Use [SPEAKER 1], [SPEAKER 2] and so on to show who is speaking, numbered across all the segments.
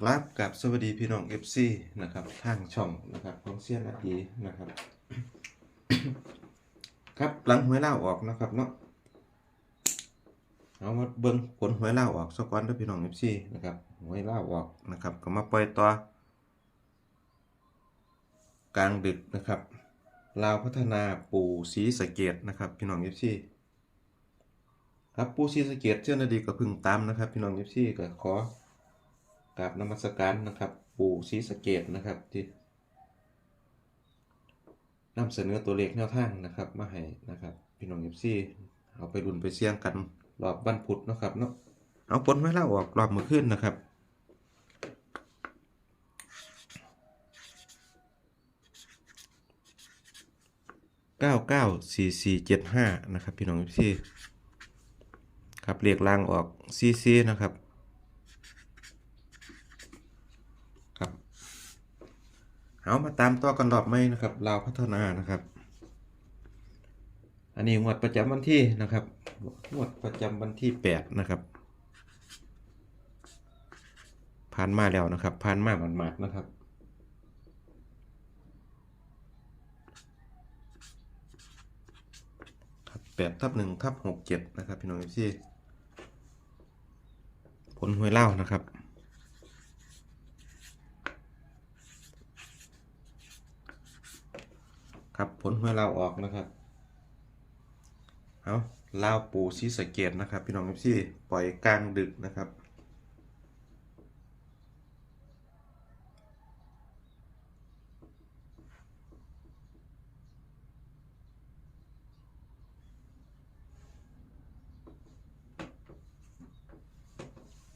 [SPEAKER 1] ครับกับสวัสดีพี่น้อง FC นะครับทางช่องนะครับของเซียนอาทีนะครับ ครับหลังหวยเล่าออกนะครับเนาะเอามาเบิ่งผลหวยเล่าออกสักวันเด้อพี่น้อง FC นะครับหวยเล่าออกนะครับ ก็มาปล่อยต่อกลางดึกนะครับลาวพัฒนาปู่ศรีสะเกดนะครับ พี่น้อง FC ครับปู่ศรีสะเกดเจ้าหน้าทีก็พึ่งตามนะครับ พี่น้อง FC ก็ขอ กราบนมัสการนะครับ ปู่ศรีสะเกดนะครับที่นำเสนอตัวเลขแนวทางนะครับมาให้นะครับ พี่น้อง FC เอาไปรุ่นไปเสี่ยงกันรอบวันพุธนะครับเนาะเอาผลไว้แล้วออกรอบเมื่อคืนนะครับเก้าเก้าสี่สี่เจ็ดห้านะครับ พี่น้องพี่ครับเรียกลางออกซีซีนะครับ เอามาตามต่อกันรอบไม่นะครับลาวพัฒนานะครับ อันนี้งวดประจำวันที่นะครับงวดประจำวันที่แปดนะครับผ่านมาแล้วนะครับผ่านมาหมาดๆนะครับครับแปดทับหนึ่งทับหกเจ็ดนะครับ พี่น้องที่ผลหวยเล่านะครับ ครับผลหวยเล่าออกนะครับเอาเล่าวปูซีสเกตนะครับ พี่น้องที่ปล่อยกลางดึกนะครับ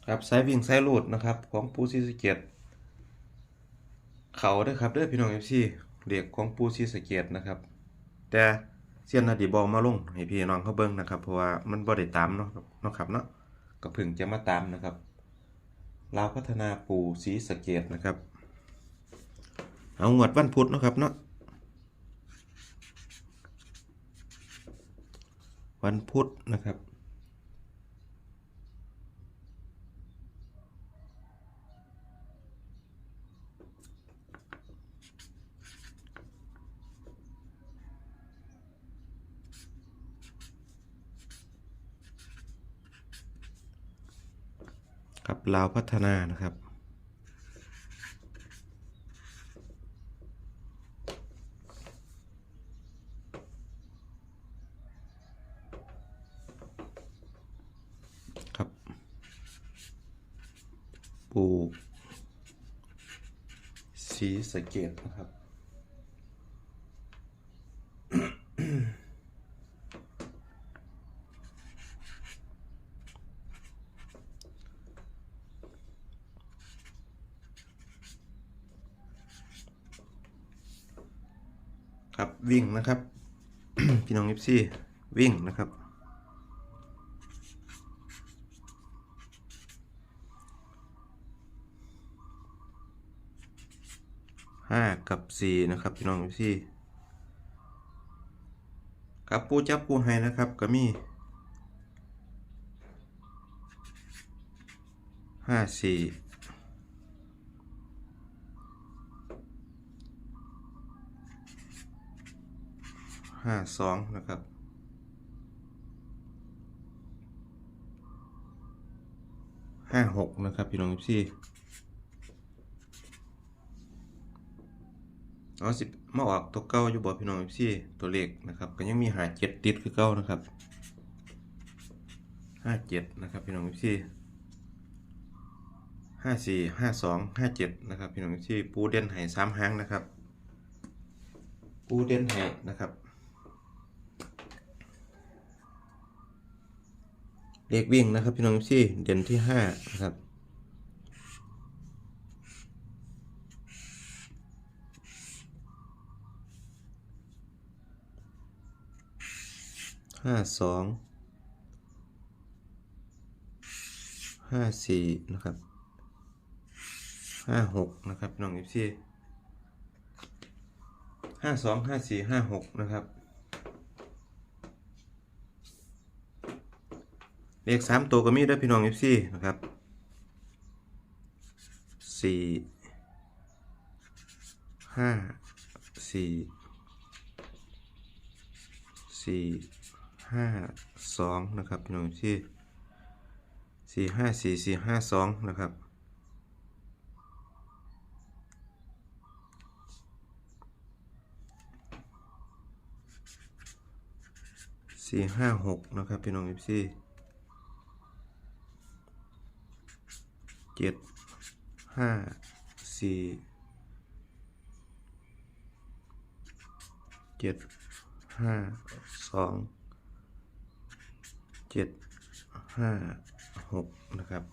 [SPEAKER 1] ครับสายวิ่งสายลูดนะครับของปูซีสเกตเขาด้อครับเด้อพี่น้องเอฟซี เด็กของปูซีสเกตนะครับ แต่เซียนนาดีบอลมาลงให้พี่น้องเขาเบิ่งนะครับ เพราะว่ามันบ่ได้ตามเนาะเนาะครับเนาะก็เพิ่งจะมาตามนะครับลาวพัฒนาปูสีสเกตนะครับ เอางวดวันพุธเนาะครับเนาะวันพุธนะครับ ครับลาวพัฒนานะครับ ครับปูกสีสเกตนะครับ ครับวิ่งนะครับ พี่น้องยิปซี่วิ่งนะครับ ห้ากับสี่นะครับพี่น้องยิปซี่ครับปูจับปูให้นะครับก็มีห้าสี่ ห้าสองนะครับห้าหกนะครับ พี่น้องพี่เอาสิมาออกตัวเก้าอยู่บ่พี่น้องพี่ตัวเลขนะครับ ก็ยังมีหาเจ็ดติดคือเก้านะครับห้าเจ็ดนะครับพี่น้องพี่ห้าสี่ห้าสองห้าเจ็ดนะครับพี่น้องพี่ปูเด่นไห่สามหางนะครับ ปูเด่นไห่นะครับ เลขวิ่งนะครับพี่น้องพี่เด่นที่ห้านะครับห้าสองห้าสี่นะครับห้าหกนะครับพี่น้องพี่ห้าสองห้าสี่ห้าหกนะครับ เลขสามตัวก็มีด้วยพี่น้องเอฟซีนะครับสี่ห้าสี่สี่ห้าสองนะครับพี่น้องที่สี่ห้าสี่สี่ห้าสองนะครับสี่ห้าหกนะครับพี่น้องเอฟซี เจ็ดห้าสี่เจ็ดห้าสองเจ็ดห้าหกนะครับ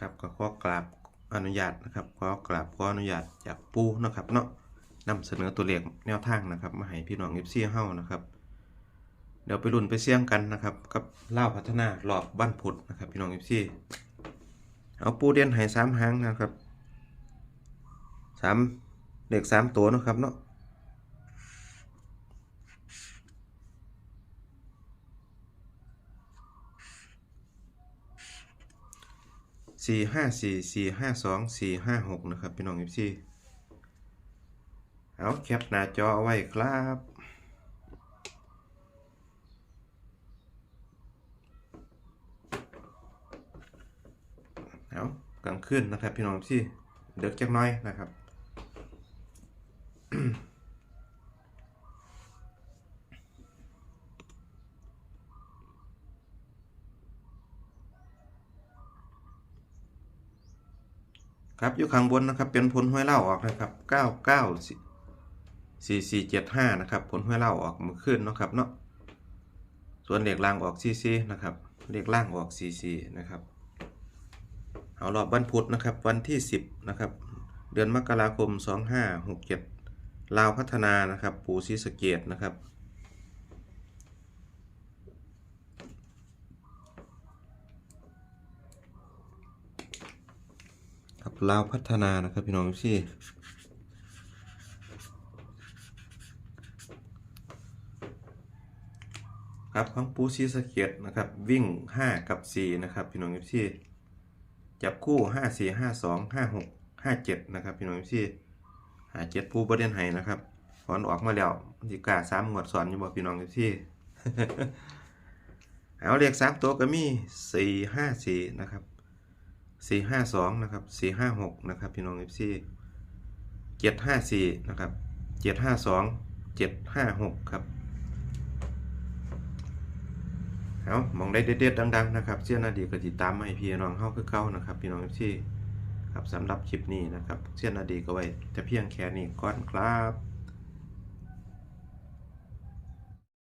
[SPEAKER 1] ครับก็ขอกราบอนุญาตนะครับขอกราบขออนุญาตจากปูนะครับเนาะ นำเสนอตัวเลขแนวทางนะครับ มาให้พี่น้องเอฟซีเฮานะครับ เดี๋ยวไปรุ่นไปเสี่ยงกันนะครับกับเล่าพัฒนารอบบ้านพุธนะครับ พี่น้องเอฟซีเอาปูเด่นให้สามหางนะครับสามเด็กสามตัวนะครับเนาะสี่ห้าสี่สี่ห้าสองสี่ห้าหกนะครับ พี่น้องเอฟซี เอาแคปหน้าจอเอาไว้ครับเอากลางคืนนะครับพี่น้องที่เด็กจักหน้อยนะครับครับอยู่ข้างบนนะครับเป็นผลห้วยเล่าออกนะครับเก้าเก้า สี่สี่เจ็ดห้านะครับ ผลห้วยเล่าออกมือขึ้นนะครับเนาะส่วนเด็กล่างออกซีซีนะครับเด็กล่างออกซีซีนะครับเอารอบวันพุธนะครับ วันที่ 10นะครับเดือนมกราคม 2567ลาวพัฒนานะครับปูซีสเกตนะครับครับลาวพัฒนานะครับพี่น้องพี่ ครับของปูซีสเกตนะครับวิ่ง 5 กับ 4 นะครับ พี่น้องพี่จับคู่ห้าสี่ห้าสองห้าหกห้าเจ็ดนะครับ พี่น้องพี่หาเจ็ดผู้ประเด็นไห้นะครับถอนออกมาแล้วมันสิกาสามงวดสอนอยู่บ่พี่น้องพี่เอาเลขสามตัวก็มีสี่ห้าสี่นะครับสี่ห้าสองนะครับสี่ห้าหกนะครับ พี่น้องพี่เจ็ดห้าสี่นะครับเจ็ดห้าสองเจ็ดห้าหกครับ เอามองได้เด็ดๆดัง ๆ นะครับเชื่อนาดีก็ติดตามให้พี่น้องเข้าคือเก้านะครับพี่น้องที่ครับสำหรับคลิปนี้นะครับเชื่อนาดีก็ไว้จะเพียงแค่นี้ก่อนครับ